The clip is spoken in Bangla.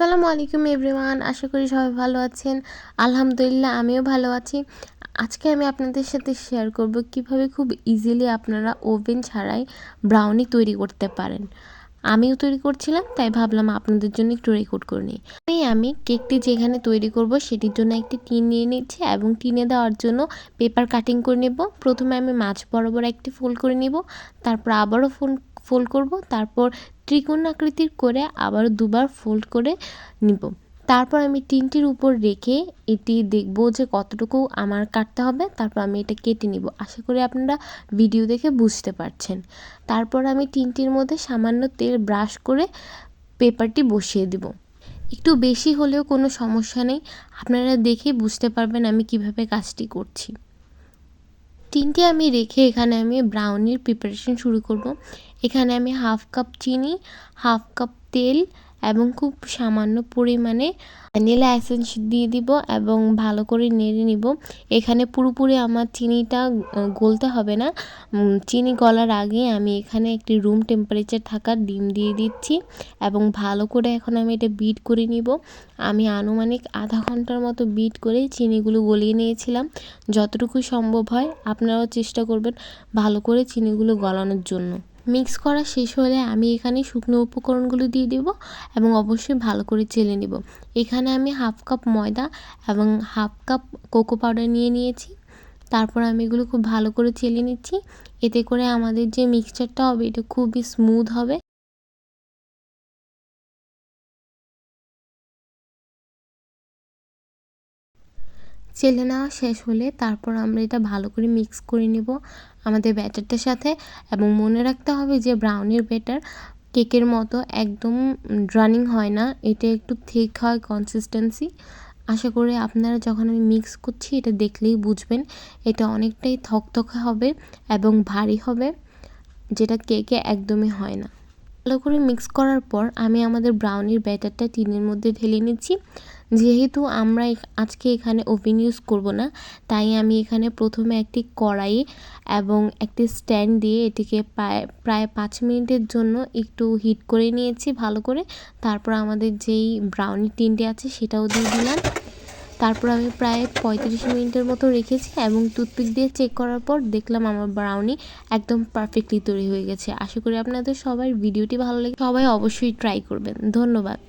আসসালামু আলাইকুম এভরিওয়ান, আশা করি সবাই ভালো আছেন। আলহামদুলিল্লাহ, আমিও ভালো আছি। আজকে আমি আপনাদের সাথে শেয়ার করব কীভাবে খুব ইজিলি আপনারা ওভেন ছাড়াই ব্রাউনি তৈরি করতে পারেন। আমিও তৈরি করছিলাম, তাই ভাবলাম আপনাদের জন্য একটু রেকর্ড করে নিই। আমি আমি কেকটি যেখানে তৈরি করব সেটির জন্য একটি টিন নিয়ে নিচ্ছি এবং টিনে দেওয়ার জন্য পেপার কাটিং করে নেব। প্রথমে আমি মাছ বরাবর একটি ফোল্ড করে নিব, তারপর আবারও ফোন ফোল্ড করব, তারপর ত্রিকোণ আকৃতির করে আবার দুবার ফোল্ড করে নিব। তারপর আমি টিনটির উপর রেখে এটি দেখব যে কতটুকু আমার কাটতে হবে, তারপর আমি এটা কেটে নিব। আশা করি আপনারা ভিডিও দেখে বুঝতে পারছেন। তারপর আমি টিনটির মধ্যে সামান্য তেল ব্রাশ করে পেপারটি বসিয়ে দেব। একটু বেশি হলেও কোনো সমস্যা নেই, আপনারা দেখে বুঝতে পারবেন আমি কীভাবে কাজটি করছি। টিনটি আমি রেখে এখানে আমি ব্রাউনির প্রিপারেশন শুরু করব। এখানে আমি হাফ কাপ চিনি হাফ কাপ তেল এবং খুব সামান্য পরিমাণে ভ্যানিলা এসেন্স দিয়ে দিব এবং ভালো করে নেড়ে নিব। এখানে পুরোপুরি আমার চিনিটা গলতে হবে না। চিনি গলার আগে আমি এখানে একটি রুম টেম্পারেচার থাকা ডিম দিয়ে দিচ্ছি এবং ভালো করে এখন আমি এটা বিট করে নিব। আমি আনুমানিক আধা ঘণ্টার মতো বিট করে চিনিগুলো গলিয়ে নিয়েছিলাম। যতটুকু সম্ভব হয়, আপনারাও চেষ্টা করবেন ভালো করে চিনিগুলো গলানোর জন্য। মিক্স করা শেষ হলে আমি এখানে শুকনো উপকরণগুলো দিয়ে দেব এবং অবশ্যই ভালো করে চেলে নেব। এখানে আমি হাফ কাপ ময়দা এবং হাফ কাপ কোকো পাউডার নিয়ে নিয়েছি। তারপর আমি এগুলো খুব ভালো করে চেলে নিচ্ছি। এতে করে আমাদের যে মিক্সচারটা হবে, এটা খুবই স্মুথ হবে। চেলে নেওয়া শেষ হলে তারপর আমরা এটা ভালো করে মিক্স করে নেব আমাদের ব্যাটারটার সাথে এবং মনে রাখতে হবে যে ব্রাউনির ব্যাটার কেকের মতো একদম রানিং হয় না, এটা একটু থিক হয় কনসিস্টেন্সি আশা করি আপনারা যখন আমি মিক্স করছি এটা দেখলেই বুঝবেন, এটা অনেকটাই থকথকে হবে এবং ভারী হবে, যেটা কেকে একদমই হয় না। ভালো করে মিক্স করার পর আমি আমাদের ব্রাউনির ব্যাটারটা টিনের মধ্যে ঢেলে নিচ্ছি। যেহেতু আমরা আজকে এখানে ওভেন ইউজ করব না, তাই আমি এখানে প্রথমে একটি কড়াই এবং একটি স্ট্যান্ড দিয়ে এটিকে প্রায় পাঁচ মিনিটের জন্য একটু হিট করে নিয়েছি ভালো করে। তারপর আমাদের যেই ব্রাউনি টিনটি আছে সেটাও দিয়ে দিলাম। তারপর আমি প্রায় পঁয়ত্রিশ মিনিটের মতো রেখেছি এবং টুথপিক দিয়ে চেক করার পর দেখলাম আমার ব্রাউনি একদম পারফেক্টলি তৈরি হয়ে গেছে। আশা করি আপনাদের সবাই ভিডিওটি ভালো লাগে, সবাই অবশ্যই ট্রাই করবেন। ধন্যবাদ।